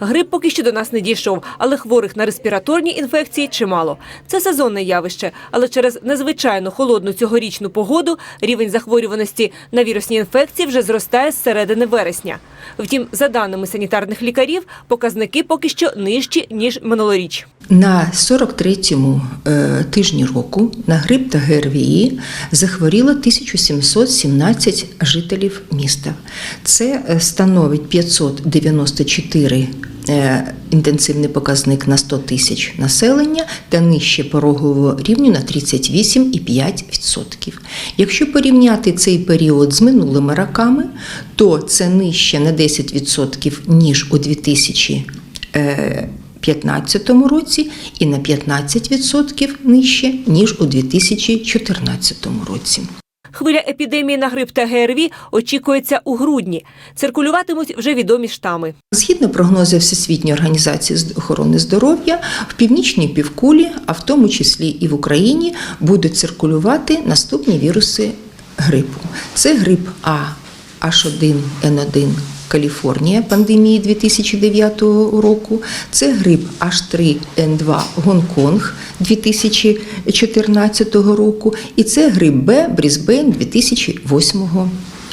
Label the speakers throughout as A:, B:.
A: Грип поки що до нас не дійшов, але хворих на респіраторні інфекції чимало. Це сезонне явище, але через незвичайно холодну цьогорічну погоду рівень захворюваності на вірусні інфекції вже зростає з середини вересня. Втім, за даними санітарних лікарів, показники поки що нижчі ніж минулоріч.
B: На 43-му е, тижні року на грип та ГРВІ захворіло 1717 жителів міста. Це е, становить 594 е, інтенсивний показник на 100 тисяч населення та нижче порогового рівню на 38,5%. Якщо порівняти цей період з минулими роками, то це нижче на 10% ніж у 2000 е, 2015 році і на 15% нижче, ніж у 2014 році.
A: Хвиля епідемії на грип та ГРВІ очікується у грудні. Циркулюватимуть вже відомі штами.
B: Згідно прогнозів Всесвітньої організації з- охорони здоров'я, в північній півкулі, а в тому числі і в Україні, будуть циркулювати наступні віруси грипу. Це грип А H1N1 Каліфорнія пандемії 2009 року. Це грип H3N2 Гонконг 2014 року. І це грип Б Брізбейн 2008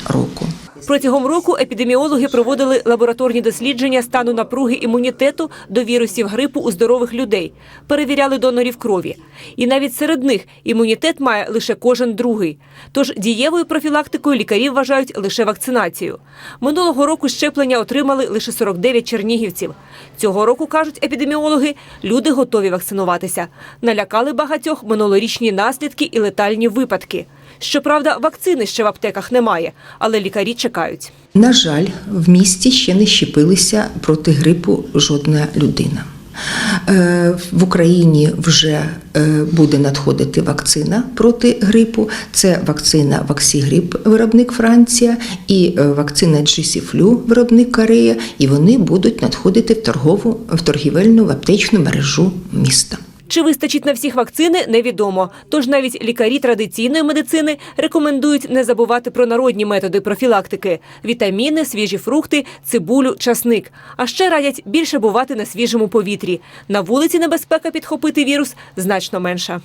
B: року.
A: Протягом року епідеміологи проводили лабораторні дослідження стану напруги імунітету до вірусів грипу у здорових людей, перевіряли донорів крові. І навіть серед них імунітет має лише кожен другий. Тож дієвою профілактикою лікарі вважають лише вакцинацію. Минулого року щеплення отримали лише 49 чернігівців. Цього року, кажуть епідеміологи, люди готові вакцинуватися. Налякали багатьох минулорічні наслідки і летальні випадки. Щоправда, вакцини ще в аптеках немає, але лікарі чекають.
B: На жаль, в місті ще не щепилися проти грипу жодна людина. Е, В Україні вже е, буде надходити вакцина проти грипу. Це вакцина Ваксігрип, виробник Франція, і е, вакцина GC-Flu, виробник Корея, і вони будуть надходити в торгову в торгівельну в аптечну мережу міста.
A: Чи вистачить на всіх вакцини, невідомо. Тож навіть лікарі традиційної медицини рекомендують не забувати про народні методи профілактики: вітаміни, свіжі фрукти, цибулю, часник. А ще радять більше бувати на свіжому повітрі. На вулиці небезпека підхопити вірус значно менша.